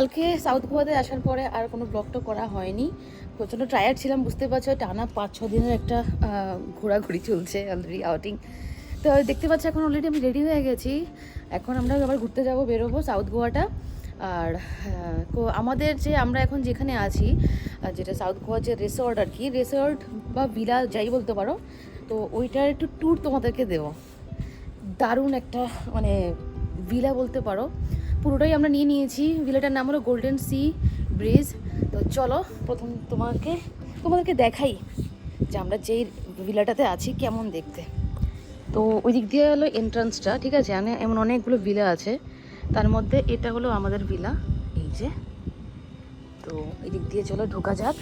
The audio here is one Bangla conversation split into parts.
কালকে সাউথ গোয়াতে আসার পরে আর কোনো ব্লগটা করা হয়নি। প্রচণ্ড টায়ার্ড ছিলাম বুঝতে পারছ, টানা পাঁচ, ছ দিনের একটা ঘোরাঘুরি চলছে অলরেডি আউটিং তো দেখতে পাচ্ছি, এখন অলরেডি আমি রেডি হয়ে গেছি। এখন আমরা আবার ঘুরতে যাব, বেরোবো সাউথ গোয়াটা। আর আমাদের যে আমরা এখন যেখানে আছি যেটা সাউথ গোয়ার যে রিসর্ট আর কি রিসর্ট বা ভিলা যাই বলতে পারো, তো ওইটার একটু ট্যুর তোমাদেরকে দেবো। দারুণ একটা মানে ভিলা বলতে পারো। পুরোটাই আমরা নিয়ে নিয়েছি। ভিলাটার নাম হলো গোল্ডেন সি ব্রিজ তো চলো, প্রথম তোমাকে, তোমাদেরকে দেখাই যে আমরা যেই ভিলাটাতে আছি, কেমন দেখতে। তো ওই দিক দিয়ে হলো এন্ট্রান্সটা ঠিক আছে? এখানে এমন অনেকগুলো ভিলা আছে। তার মধ্যে এটা হলো আমাদের ভিলা, এই যে। তো এই দিক দিয়ে চলো ঢোকা যাক।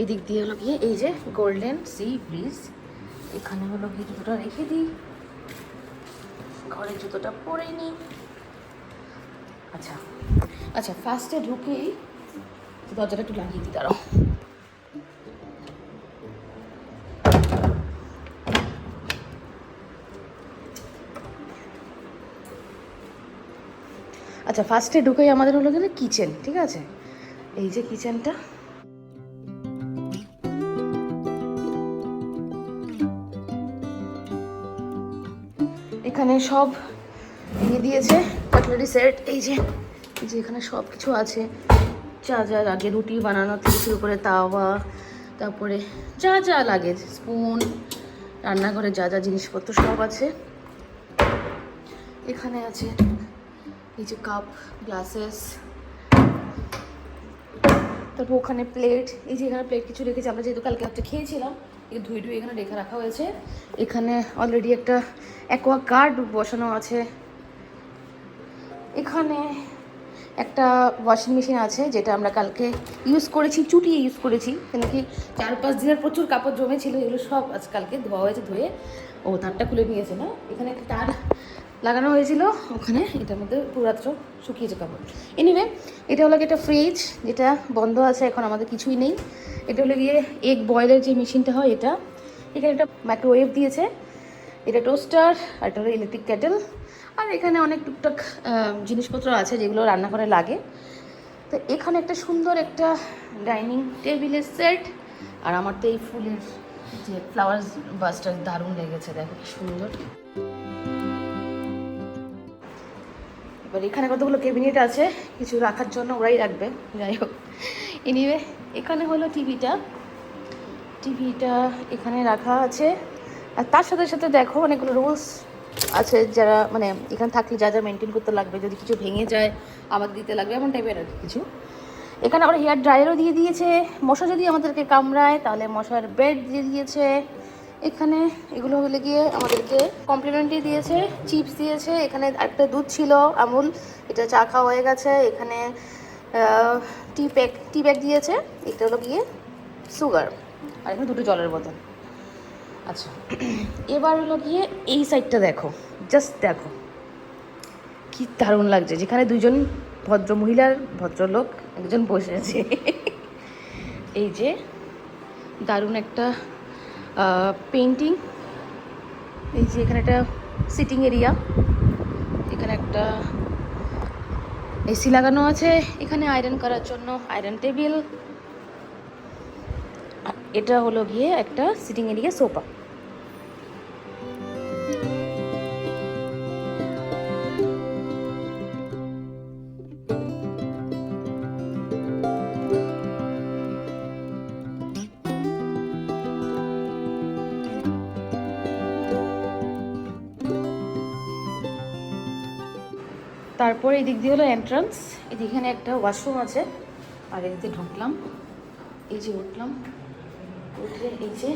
এই দিক দিয়ে হলো গিয়ে এই যে গোল্ডেন সি ব্রিজ এখানে হলো গিয়ে জুতোটা রেখে দিই। ঘরে জুতোটা পরে নিই। আচ্ছা আচ্ছা ফার্স্টে ঢুকেই দরজাটা একটু লাগিয়ে দিই, দাঁড়াও। আচ্ছা ফার্স্টে ঢুকেই আমাদের হলো গেলে কিচেন ঠিক আছে? এই যে কিচেনটা এখানে সব দিয়ে দিয়েছে কাটলারি সেট। এই যে যে এখানে সব কিছু আছে। যা যা লাগে, রুটি বানানো থেকে শুরু করে তাওয়া, তারপরে যা যা লাগে, স্পুন, রান্নাঘরে যা যা জিনিসপত্র সব আছে। এখানে আছে এই যে কাপ, গ্লাসেস, তারপর ওখানে প্লেট। এই যে এখানে প্লেট কিছু রেখেছি, আমরা যেহেতু কালকে একটা খেয়েছিলাম ধুয়ে ধুয়ে এখানে রেখে রাখা হয়েছে। এখানে অলরেডি একটা অ্যাকোয়া গার্ড বসানো আছে। এখানে একটা ওয়াশিং মেশিন আছে, যেটা আমরা কালকে ইউজ করেছি, চুটিয়ে ইউজ করেছি। কেন কি চার পাঁচ দিনের প্রচুর কাপড় জমেছিল, এগুলো সব আজকালকে ধোয়া হয়েছে ধুয়ে। ও, তারটা খুলে নিয়েছে না? এখানে একটা তার লাগানো হয়েছিল ওখানে, এটার মধ্যে পুরো রাত্র শুকিয়েছে কাপড় এনিওয়ে এটা হলো একটা ফ্রিজ যেটা বন্ধ আছে, এখন আমাদের কিছুই নেই। এটা হলো গিয়ে এগ বয়েলের যে মেশিনটা হয় এটা। এখানে একটা মাইক্রোওয়েভ দিয়েছে, এটা টোস্টার আর এটা হলো ইলেকট্রিক কেটেল আর এখানে অনেক টুকটাক জিনিসপত্র আছে যেগুলো রান্নাঘরে লাগে। তো এখানে একটা সুন্দর একটা ডাইনিং টেবিলের সেট আর আমার তো এই ফুলের যে ফ্লাওয়ার বাসটা দারুণ লেগেছে, দেখো সুন্দর। এবার এখানে কতগুলো ক্যাবিনেট আছে? কিছু রাখার জন্য ওরাই রাখবে। যাই হোক। এনিওয়ে এখানে হলো টিভিটা টিভিটা এখানে রাখা আছে। আর তার সাথে সাথে দেখো অনেকগুলো রুলস আছে যারা মানে এখানে থাকলে যা যা মেনটেন করতে লাগবে। যদি কিছু ভেঙে যায় আমাদের দিতে লাগবে, এমন টাইপের আর কিছু। এখানে আবার হেয়ার ড্রায়ারও দিয়ে দিয়েছে। মশা যদি আমাদেরকে কামড়ায়, তাহলে মশার বেড দিয়ে দিয়েছে। এখানে এগুলো হলে গিয়ে আমাদেরকে কমপ্লিমেন্টরি দিয়েছে চিপস দিয়েছে, এখানে একটা দুধ ছিল, আমুল, এটা চা খাওয়া হয়ে গেছে, এখানে টি প্যাক টি ব্যাগ দিয়েছে, এটা হলো গিয়ে সুগার আর এখানে দুটো জলের বোতল। আচ্ছা এবার হলো গিয়ে এই সাইডটা দেখো জাস্ট দেখো। কি দারুণ লাগছে, যেখানে দুজন ভদ্র মহিলার, ভদ্রলোক, একজন বসে আছে। এই যে দারুণ একটা পেন্টিং এই যে এখানে একটা সিটিং এরিয়া এখানে একটা এসি লাগানো আছে, এখানে আয়রন করার জন্য আয়রন টেবিল এটা হলো গিয়ে একটা সিটিং এরিয়া সোফা তারপরে এই দিক দিয়ে হলো এন্ট্রান্স এখানে একটা ওয়াশরুম আছে, আর এদিকে ঢুকলাম, এই যে উঠলাম, উঠে এই যে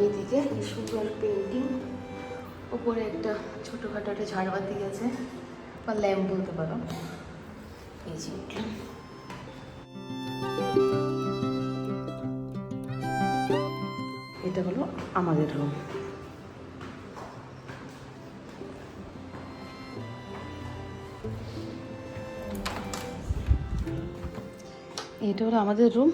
এইদিকে এই সুন্দর পেন্টিং উপরে একটা ছোটোখাটো একটা ঝাড়বাতি আছে, বা ল্যাম্প বলতে পারো, এই যে উঠলাম। এটা হলো আমাদের রুম এটা হলো আমাদের রুম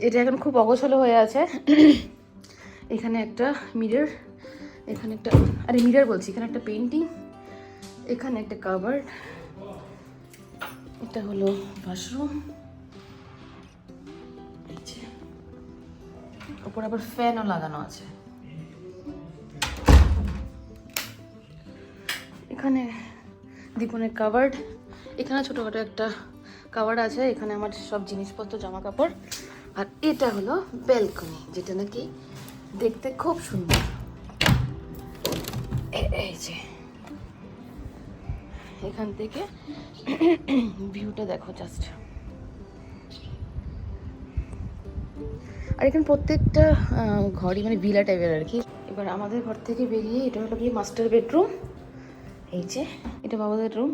যেটা এখন খুব অগোছল হয়ে আছে। এখানে একটা মিরর এখানে একটা, আরে মিরর বলছি, এখানে একটা পেন্টিং এখানে একটা কাভার এটা হলো বাথরুম ওপর আবার ফ্যানও লাগানো আছে। এখানে দীপনের কাভার্ড এখানে ছোটোখাটো একটা কাভার্ড আছে, এখানে আমার সব জিনিসপত্র জামা কাপড় আর এটা হলো ব্যালকনি যেটা নাকি দেখতে খুব সুন্দর। এই যে। এখান থেকে ভিউটা দেখো জাস্ট আর এখানে প্রত্যেকটা ঘরই মানে ভিলা টাইপের আর কি। এবার আমাদের ঘর থেকে বেরিয়ে এটা হলো গিয়ে মাস্টার বেডরুম এই যে, এটা বাবাদের রুম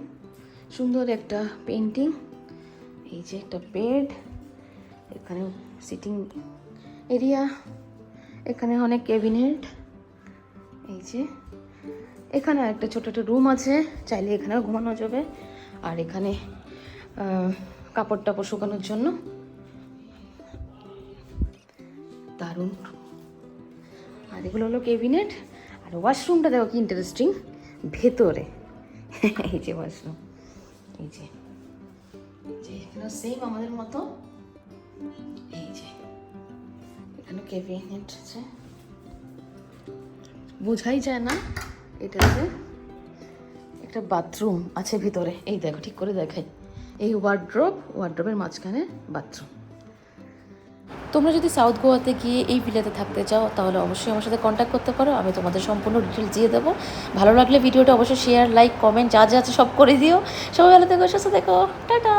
সুন্দর একটা পেন্টিং এই যে একটা বেড এখানে সিটিং এরিয়া এখানে অনেক ক্যাবিনেট এই যে, এখানে একটা ছোট একটা রুম আছে। চাইলে এখানেও ঘুমানো যাবে। আর এখানে কাপড় টাপড় শুকানোর জন্য। দারুণ। আর এগুলো হলো কেবিনেট আর ওয়াশরুমটা দেখো কি ইন্টারেস্টিং ভেতরে। এই যে ওয়াশরুম এই যে। যে এখানে সেম আমাদের মতো। এই যে, এখানে কেবিনেট আছে। বোঝাই যায় না এটাতে একটা বাথরুম আছে ভিতরে। এই দেখো, ঠিক করে দেখাই। এই ওয়ার্ড্রোব ওয়ার্ড্রোবের মাঝখানে বাথরুম তোমরা যদি সাউথ গোয়াতে গিয়ে এই ভিলাতে থাকতে চাও, তাহলে অবশ্যই আমার সাথে কন্ট্যাক্ট করতে পারো। আমি তোমাদের সম্পূর্ণ ডিটেলস দিয়ে দেবো। ভালো লাগলে ভিডিওটা অবশ্যই শেয়ার লাইক কমেন্ট যা যা আছে সব করে দিও। সবাই ভালো থেকো, সুস্থ থেকো। টাটা!